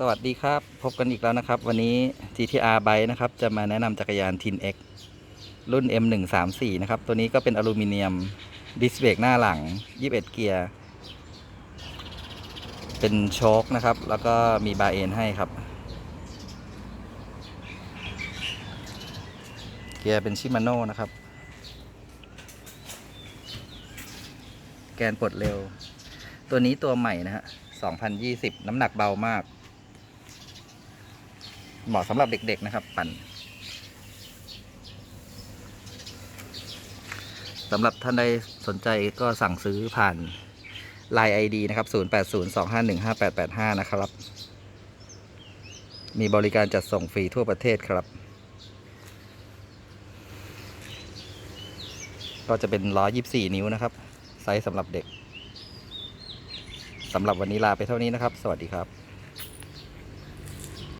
สวัสดีครับ พบกันอีกแล้วนะครับ วันนี้ GTR Bike นะครับ จะมาแนะนำจักรยาน Tin X รุ่น M134 นะครับ ตัวนี้ก็เป็นอลูมิเนียมดิสเบรกหน้าหลัง 21 เกียร์ เป็นโชคนะครับ แล้วก็มีบาร์เอนให้ครับ เกียร์เป็นชิมาโน่นะครับ แกนปลดเร็ว ตัวนี้ตัวใหม่นะฮะ2020 น้ำหนักเบามาก เหมาะสำหรับเด็กๆนะครับ ปั่นสำหรับท่านใดสนใจก็สั่งซื้อผ่าน Line ID นะครับ 0802515885 นะครับ มีบริการจัดส่งฟรีทั่วประเทศครับ ก็จะเป็นล้อ 24 นิ้วนะครับ ไซส์สำหรับเด็กสำหรับวันนี้ลาไปเท่านี้นะครับ สวัสดีครับ